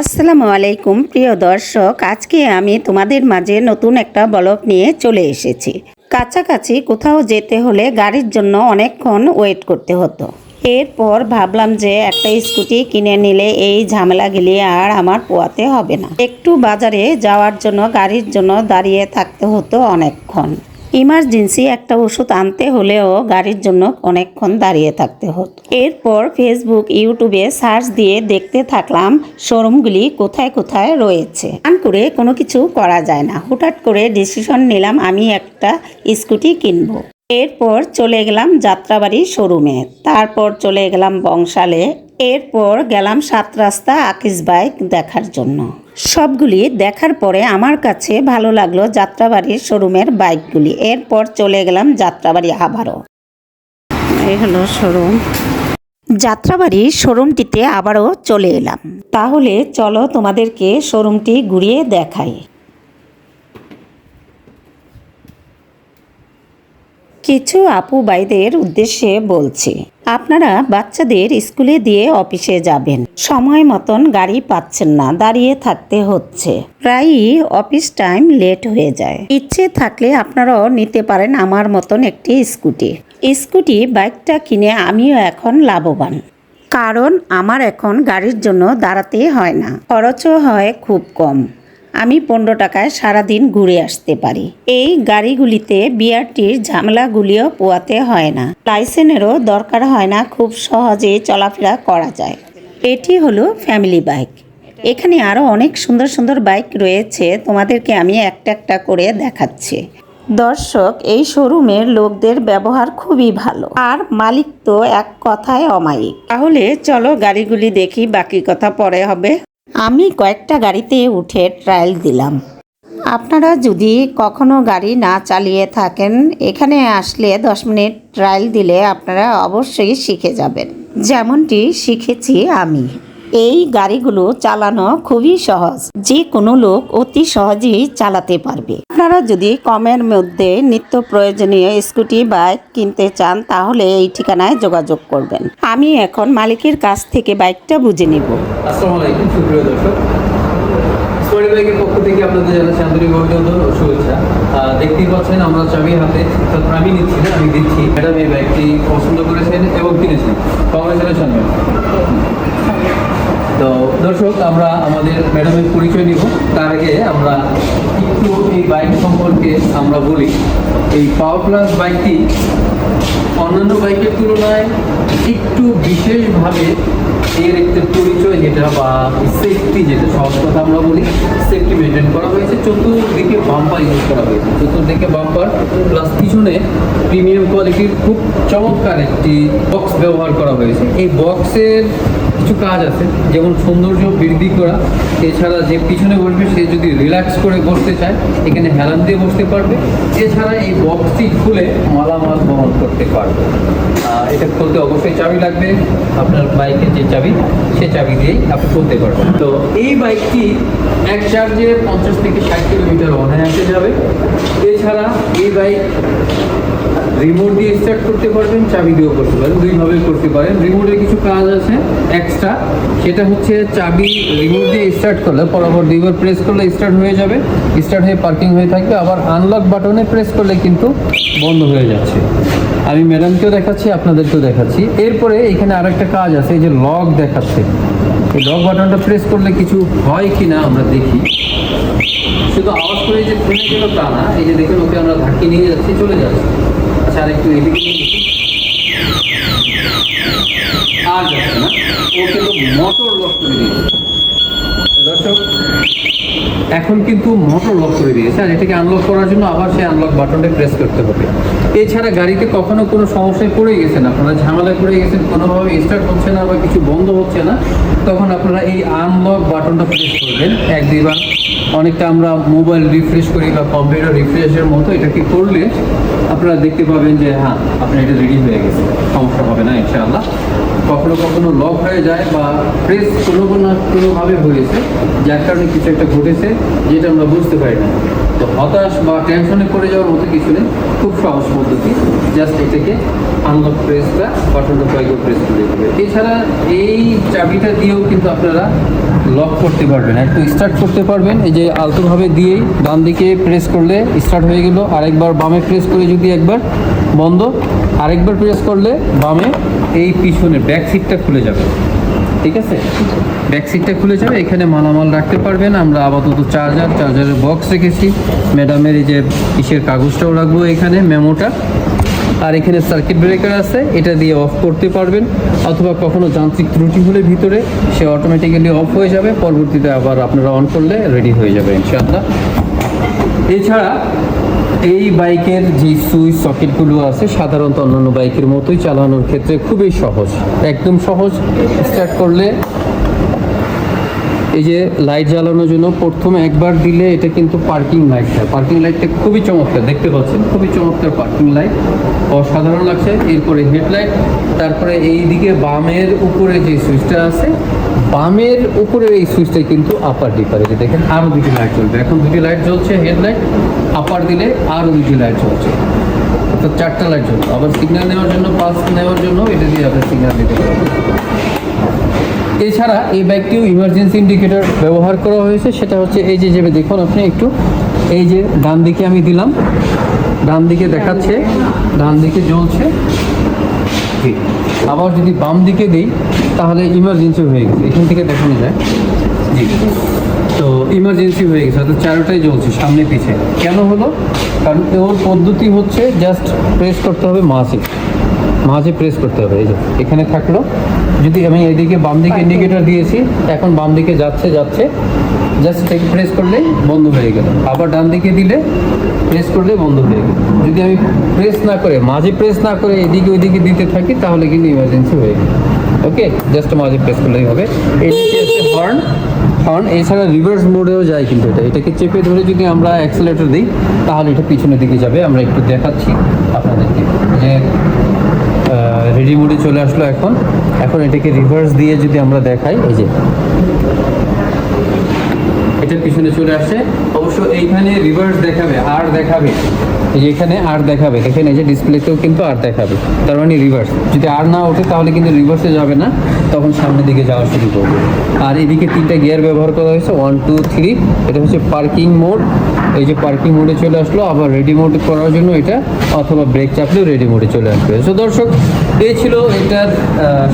আসসালামু আলাইকুম, প্রিয় দর্শক। আজকে আমি তোমাদের মাঝে নতুন একটা ব্লগ নিয়ে চলে এসেছি। কাছাকাছি কোথাও যেতে হলে গাড়ির জন্য অনেকক্ষণ ওয়েট করতে হতো। এরপর ভাবলাম যে একটা স্কুটি কিনে নিলে এই ঝামেলাগুলি আর আমার পোয়াতে হবে না। একটু বাজারে যাওয়ার জন্য গাড়ির জন্য দাঁড়িয়ে থাকতে হতো অনেকক্ষণ। ইমার্জেন্সি একটা ওষুধ আনতে হলেও গাড়ির জন্য অনেকক্ষণ দাঁড়িয়ে থাকতে হতো। এরপর ফেসবুক, ইউটিউবে সার্চ দিয়ে দেখতে থাকলাম শোরুমগুলি কোথায় কোথায় রয়েছে। আন করে কোনো কিছু করা যায় না। হুটহাট করে ডিসিশন নিলাম, আমি একটা স্কুটি কিনবো। এরপর চলে গেলাম যাত্রাবাড়ি শোরুমে। তারপর চলে গেলাম বংশালে। এরপর গেলাম সাত রাস্তা আকিস বাইক দেখার জন্য। সবগুলি দেখার পরে আমার কাছে ভালো লাগল যাত্রাবাড়ির শোরুমের বাইকগুলি। এরপর চলে গেলাম যাত্রাবাড়ি আবারও। এই হলো শোরুম। যাত্রাবাড়ি শোরুমটিতে আবারও চলে এলাম। তাহলে চলো তোমাদেরকে শোরুমটি ঘুরিয়ে দেখাই। কিছু আপু বাইদের উদ্দেশ্যে বলছি আপনারা বাচ্চাদের স্কুলে দিয়ে অফিসে যাবেন। সময় মতন গাড়ি পাচ্ছেন না, দাঁড়িয়ে থাকতে হচ্ছে। প্রায়ই অফিস টাইম লেট হয়ে যায়। ইচ্ছে থাকলে আপনারাও নিতে পারেন আমার মতন একটি স্কুটি। স্কুটি, বাইকটা কিনে আমিও এখন লাভবান। কারণ আমার এখন গাড়ির জন্য দাঁড়াতে হয় না। খরচও হয় খুব কম। আমি পনেরো টাকায় সারাদিন ঘুরে আসতে পারি। এই গাড়িগুলিতে বিআরটির ঝামেলাগুলিও পোয়াতে হয় না। লাইসেন্সেরও দরকার হয় না খুব সহজে চলাফেরা করা যায়। এটি হলো ফ্যামিলি বাইক। এখানে আরও অনেক সুন্দর সুন্দর বাইক রয়েছে, তোমাদেরকে আমি একটা একটা করে দেখাচ্ছি। দর্শক, এই শোরুমের লোকদের ব্যবহার খুবই ভালো। আর মালিক তো এক কথায় অমায়িক। তাহলে চলো গাড়িগুলি দেখি, বাকি কথা পরে হবে। আমি কয়েকটা গাড়িতে উঠে ট্রায়াল দিলাম। আপনারা যদি কখনো গাড়ি না চালিয়ে থাকেন, এখানে আসলে দশ মিনিট ট্রায়াল দিলে আপনারা অবশ্যই শিখে যাবেন। যেমনটি শিখেছি আমি। এই গাড়িগুলো চালানো খুবই সহজ। যে কোনো লোক অতি সহজেই চালাতে পারবে। আপনারা যদি কমের মধ্যে নিত্য প্রয়োজনীয় স্কুটি, বাইক কিনতে চান, তাহলে এই ঠিকানায় যোগাযোগ করবেন। আমি এখন মালিকের কাছ থেকে বাইকটা বুঝে নিব। আসসালামু আলাইকুম, সুপ্রিয় দর্শক। বাইকের পক্ষ থেকে আপনাদের জানাচ্ছি আন্তরিক অভিনন্দন ও শুভেচ্ছা। দেখতেই পাচ্ছেন আমরা চাবি হাতে আমি নিচ্ছি না, আমি দিচ্ছি। ম্যাডাম, এই বাইকটি পছন্দ করেছেন এবং কিনেছেন। কংগ্রেচুলেশন তো দর্শক, আমরা আমাদের ম্যাডামের পরিচয় নিব। তার আগে আমরা একটু এই বাইক সম্পর্কে আমরা বলি। এই পাওয়ার প্লাস বাইকটি অন্যান্য বাইকের তুলনায় একটু বিশেষভাবে এর একটা পরিচয় যেটা বা সেফটি যেটা, সহজ কথা আমরা বলি সেফটি মেনটেন করা হয়েছে। চতুর্দিকে বাম্পার ইউজ করা হয়েছে। চতুর্দিকে বাম্পার প্লাস পিছনে প্রিমিয়াম কোয়ালিটির খুব চমৎকার একটি বক্স ব্যবহার করা হয়েছে। এই বক্সের কিছু কাজ আছে, যেমন সৌন্দর্য বৃদ্ধি করা, এছাড়া যে পিছনে বসবে সে যদি রিল্যাক্স করে বসতে চায়, এখানে হেলান দিয়ে বসতে পারবে, এছাড়া এই বক্সটি খুলে মালামাল বহন করতে পারবে। এটা খুলতে অবশ্যই চাবি লাগবে, আপনার বাইকের যে চাবি, সে চাবি দিয়েই আপনি খুলতে পারবেন। তো এই বাইকটি এক চার্জে পঞ্চাশ থেকে ষাট কিলোমিটার অনায়াসে যাবে। এছাড়া এই বাইক রিমোট দিয়ে স্টার্ট করতে পারবেন, চাবি দিয়েও করতে পারেন, দুইভাবে করতে পারেন। রিমোটের কিছু কাজ আছে এক্সট্রা সেটা হচ্ছে চাবি রিমোট দিয়ে স্টার্ট করলে, পরপর দুইবার প্রেস করলে স্টার্ট হয়ে যাবে। স্টার্ট হয়ে পার্কিং হয়ে থাকবে। আবার আনলক বাটনে প্রেস করলে কিন্তু বন্ধ হয়ে যাচ্ছে। আমি ম্যাডামকেও দেখাচ্ছি, আপনাদেরকেও দেখাচ্ছি। এরপরে এখানে আরেকটা কাজ আছে, এই যে লক দেখাচ্ছে। এই লক বাটনটা প্রেস করলে কিছু হয় কি না আমরা দেখি। শুধু আওয়াজ করে যে থেমে গেল তা না, এই যে দেখুন, ওকে আমরা ধাক্কি নিয়ে যাচ্ছি, চলে যাচ্ছে। আচ্ছা আর একটু এদিকে আর যাচ্ছে না। ও কিন্তু মোটর লক করে দিয়েছে। দর্শক, এখন কিন্তু মোটর লক করে দিয়েছে। আর এটাকে আনলক করার জন্য আবার সেই আনলক বাটনটা প্রেস করতে হবে। এছাড়া গাড়িতে কখনো কোনো সমস্যায় পড়ে গেছেন? আপনারা ঝামেলায় পড়ে গেছেন, কোনোভাবে স্টার্ট হচ্ছে না বা কিছু বন্ধ হচ্ছে না, তখন আপনারা এই আনলক বাটনটা প্রেস করবেন। এক দুইবার অনেকটা আমরা মোবাইল রিফ্রেশ করি বা কম্পিউটার রিফ্রেশের মতো এটা এটাকে করলে আপনারা দেখতে পাবেন যে হ্যাঁ আপনার এটা রেডি হয়ে গেছে, সমস্যা হবে না, ইনশাআল্লাহ। কখনো কখনো লক হয়ে যায় বা প্রেস কোনো কোনো কোনোভাবে হয়েছে, যার কারণে কিছু একটা ঘটেছে যেটা আমরা বুঝতে পারি না। তো হতাশ বা টেনশনে পড়ে যাওয়ার মতো কিছু নেই। খুব সহজ পদ্ধতি। জাস্ট এটাকে আনলক প্রেসটা বাটনটা কয়েকবার প্রেস করে দেবে এছাড়া এই চাবিটা দিয়েও কিন্তু আপনারা লক করতে পারবেন। একটু স্টার্ট করতে পারবেন। এই যে আলতোভাবে দিয়েই ডান দিকে প্রেস করলে স্টার্ট হয়ে গেল। আরেকবার বামে প্রেস করে যদি একবার বন্ধ, আরেকবার প্রেস করলে বামে এই পিছনে ব্যাক সিটটা খুলে যাবে। ঠিক আছে? ব্যাক সিটটা খুলে যাবে, এখানে মালামাল রাখতে পারবেন। আমরা আপাতত চার্জার চার্জারের বক্স রেখেছি। ম্যাডামের এই যে ইসের কাগজটাও রাখব এখানে মেমোটা আর এখানে সার্কিট ব্রেকার আছে, এটা দিয়ে অফ করতে পারবেন। অথবা কখনো যান্ত্রিক ত্রুটি হলে ভিতরে, সে অটোমেটিক্যালি অফ হয়ে যাবে। পরবর্তীতে আবার আপনারা অন করলে রেডি হয়ে যাবে, ইনশাআল্লাহ। এছাড়া এই বাইকের যে সুইচ সকেটগুলো আছে, সাধারণত অন্যান্য বাইকের মতোই চালানোর ক্ষেত্রে খুবই সহজ। একদম সহজ। স্টার্ট করলে এই যে লাইট জ্বালানোর জন্য প্রথমে একবার দিলে এটা কিন্তু পার্কিং লাইট হয়। পার্কিং লাইটটা খুবই চমৎকার, দেখতে পাচ্ছেন? খুবই চমৎকার পার্কিং লাইট অসাধারণ লাগছে। এরপরে হেডলাইট তারপরে এই দিকে বামের উপরে যে সুইচটা আছে বামের উপরের এই সুইচটা কিন্তু আপার ডিপার এই দেখেন আরও দুটি লাইট জ্বলবে এখন দুটি লাইট জ্বলছে হেডলাইট আপার দিলে আরও দুটি লাইট জ্বলছে অর্থাৎ চারটা লাইট জ্বলবে আবার সিগন্যাল নেওয়ার জন্য পাস নেওয়ার জন্য এটা দিয়ে আপনি সিগন্যাল দিতে পারবেন এছাড়া এই বাইকটিও ইমার্জেন্সি ইন্ডিকেটর ব্যবহার করা হয়েছে। সেটা হচ্ছে এই যে যেভাবে দেখুন আপনি একটু, এই যে ডান দিকে আমি দিলাম। ডান দিকে দেখাচ্ছে, ডান দিকে জ্বলছে। আবার যদি বাম দিকে দিই তাহলে ইমার্জেন্সি হয়ে গেছে। এখান থেকে দেখানো যায়। জি। তো ইমার্জেন্সি হয়ে গেছে অর্থাৎ চারোটাই জ্বলছে সামনে পিছে। কেন হলো? কারণ ওর পদ্ধতি হচ্ছে জাস্ট প্রেস করতে হবে মাঝে। মাঝে প্রেস করতে হবে এই যে। এখানে থাকল। যদি আমি এদিকে বাম দিকে ইন্ডিকেটর দিয়েছি এখন বাম দিকে যাচ্ছে যাচ্ছে। জাস্ট প্রেস করলেই বন্ধ হয়ে গেল। আবার ডান দিকে দিলে প্রেস করলে বন্ধ হয়ে গেল। যদি আমি প্রেস না করে মাঝে প্রেস না করে এদিকে ওইদিকে দিতে থাকি তাহলে কিন্তু ইমার্জেন্সি হয়ে গেল। ওকে জাস্ট মাঝে প্রেস করলেই হবে হর্ন হর্ন এছাড়া রিভার্স মোডেও যায় কিন্তু এটা। এটাকে চেপে ধরে যদি আমরা অ্যাক্সেলেটর দিই, তাহলে এটা পিছনের দিকে যাবে। আমরা একটু দেখাচ্ছি আপনাদেরকে। যে রেডি মোডে চলে আসলো এখন। এখন এটাকে রিভার্স দিয়ে যদি আমরা দেখাই, এই যে। এটার পিছনে চলে আসছে। অবশ্য এইখানে রিভার্স দেখাবে আর দেখাবে। এখানে আর দেখাবে এখানে এই যে ডিসপ্লেতেও কিন্তু আর দেখাবে। তার মানে রিভার্স যদি আর না ওঠে, তাহলে কিন্তু রিভার্সে যাবে না। তখন সামনের দিকে যাওয়া শুরু করবে। আর এদিকে তিনটা গিয়ার ব্যবহার করা হয়েছে ওয়ান টু থ্রি এটা হচ্ছে পার্কিং মোড এই যে পার্কিং মোডে চলে আসলো, আবার রেডি মোড করার জন্য এটা, অথবা ব্রেক চাপলেও রেডি মোডে চলে আসবে। তো দর্শক এই ছিল এটার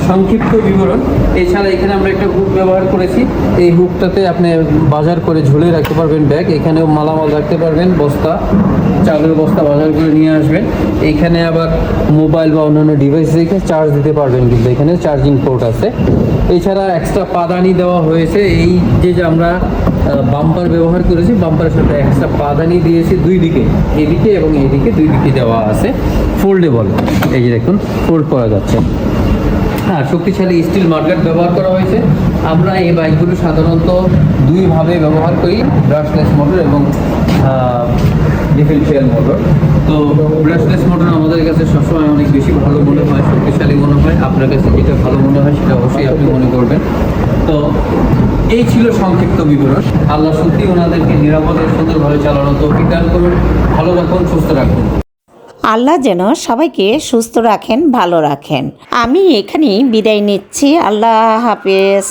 সংক্ষিপ্ত বিবরণ। এছাড়া এখানে আমরা একটা হুক ব্যবহার করেছি। এই হুকটাতে আপনি বাজার করে ঝুলে রাখতে পারবেন ব্যাগ। এখানেও মালামাল রাখতে পারবেন, বস্তা চালের বস্তা বাজার করে নিয়ে আসবেন। এখানে আবার মোবাইল বা অন্যান্য ডিভাইস রেখে চার্জ দিতে পারবেন কিন্তু এখানে চার্জিং পোর্ট আছে। এছাড়া এক্সট্রা পাদানি দেওয়া হয়েছে। এই যে আমরা বাম্পার ব্যবহার করেছি। বাম্পারের সাথে এক্সট্রা পাদানি দিয়েছি দুই দিকে। এদিকে এবং এদিকে দুই দিকে দেওয়া আছে ফোল্ডেবল এই যে দেখুন ফোল্ড করা যাচ্ছে। হ্যাঁ শক্তিশালী স্টিল মার্কেট ব্যবহার করা হয়েছে। আমরা এই বাইকগুলো সাধারণত দুইভাবে ব্যবহার করি ব্রাশলেস মোটর এবং ডিফেন্সিয়াল মোটর। তো ব্রাশলেস মোটর আমাদের কাছে সবসময় অনেক বেশি ভালো মনে হয়, শক্তিশালী মনে হয়। আপনার কাছে যেটা ভালো মনে হয় সেটা অবশ্যই আপনি মনে করবেন। তো এই ছিল সংক্ষিপ্ত বিবরণ। আল্লাহ সত্যি ওনাদেরকে নিরাপদে সুন্দরভাবে চালানো তো দান করুন। ভালো রাখুন সুস্থ রাখুন। আল্লাহ যেন সবাইকে সুস্থ রাখেন, ভালো রাখেন। আমি এখানেই বিদায় নিচ্ছি। আল্লাহ হাফেজ।